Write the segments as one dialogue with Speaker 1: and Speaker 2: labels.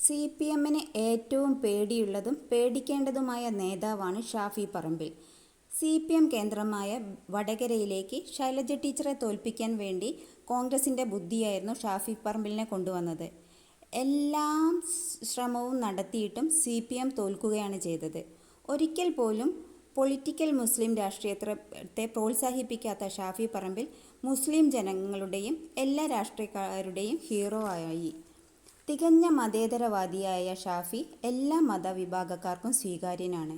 Speaker 1: C P എമ്മിന് ഏറ്റവും പേടിയുള്ളതും പേടിക്കേണ്ടതുമായ നേതാവാണ് Shafi Parambil. C P M കേന്ദ്രമായ വടകരയിലേക്ക് ശൈലജ ടീച്ചറെ തോൽപ്പിക്കാൻ വേണ്ടി കോൺഗ്രസിന്റെ ബുദ്ധിയായിരുന്നു ഷാഫി പറമ്പിലിനെ കൊണ്ടുവന്നത്. എല്ലാം ശ്രമവും നടത്തിയിട്ടും സി പി എം തോൽക്കുകയാണ് ചെയ്തത്. ഒരിക്കൽ പോലും പൊളിറ്റിക്കൽ മുസ്ലിം രാഷ്ട്രീയത്തെ പ്രോത്സാഹിപ്പിക്കാത്ത ഷാഫി പറമ്പിൽ മുസ്ലിം ജനങ്ങളുടെയും എല്ലാ രാഷ്ട്രീയക്കാരുടെയും ഹീറോ ആയി. തികഞ്ഞ മതേതരവാദിയായ ഷാഫി എല്ലാ മതവിഭാഗക്കാർക്കും സ്വീകാര്യനാണ്.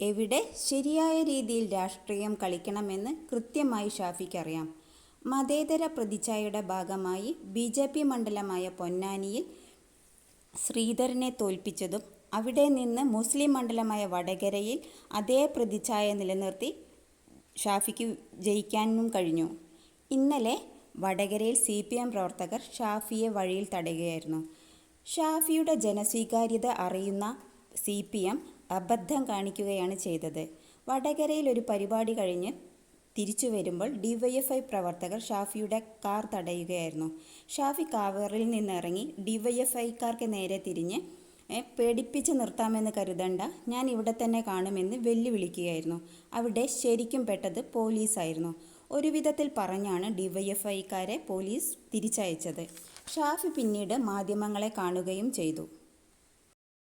Speaker 1: എവിടെ ശരിയായ രീതിയിൽ രാഷ്ട്രീയം കളിക്കണമെന്ന് കൃത്യമായി ഷാഫിക്കറിയാം. മതേതര പ്രതിച്ഛായയുടെ ഭാഗമായി ബി ജെ പി മണ്ഡലമായ പൊന്നാനിയിൽ ശ്രീധരനെ തോൽപ്പിച്ചതും അവിടെ നിന്ന് മുസ്ലിം മണ്ഡലമായ വടകരയിൽ അതേ പ്രതിച്ഛായ നിലനിർത്തി ഷാഫിക്ക് ജയിക്കാനും കഴിഞ്ഞു. ഇന്നലെ വടകരയിൽ സി പി എം പ്രവർത്തകർ ഷാഫിയെ വഴിയിൽ തടയുകയായിരുന്നു. ഷാഫിയുടെ ജനസ്വീകാര്യത അറിയുന്ന സി പി എം അബദ്ധം കാണിക്കുകയാണ് ചെയ്തത്. വടകരയിൽ ഒരു പരിപാടി കഴിഞ്ഞ് തിരിച്ചു വരുമ്പോൾ ഡിവൈഎഫ്ഐ പ്രവർത്തകർ ഷാഫിയുടെ കാർ തടയുകയായിരുന്നു. ഷാഫി കാവറിൽ നിന്നിറങ്ങി ഡിവൈഎഫ്ഐക്കാർക്ക് നേരെ തിരിഞ്ഞ് "ഏ, പേടിപ്പിച്ച് നിർത്താമെന്ന് കരുതണ്ട. ഞാൻ ഇവിടെ തന്നെ കാണുമെന്ന് വെല്ലുവിളിക്കുകയായിരുന്നു. അവിടെ ശരിക്കും പെട്ടത് പോലീസായിരുന്നു. ഒരു വിധത്തിൽ പറഞ്ഞാണ് ഡിവൈഎഫ്ഐക്കാരെ പോലീസ് തിരിച്ചയച്ചത്. ഷാഫി പിന്നീട് മാധ്യമങ്ങളെ കാണുകയും ചെയ്തു.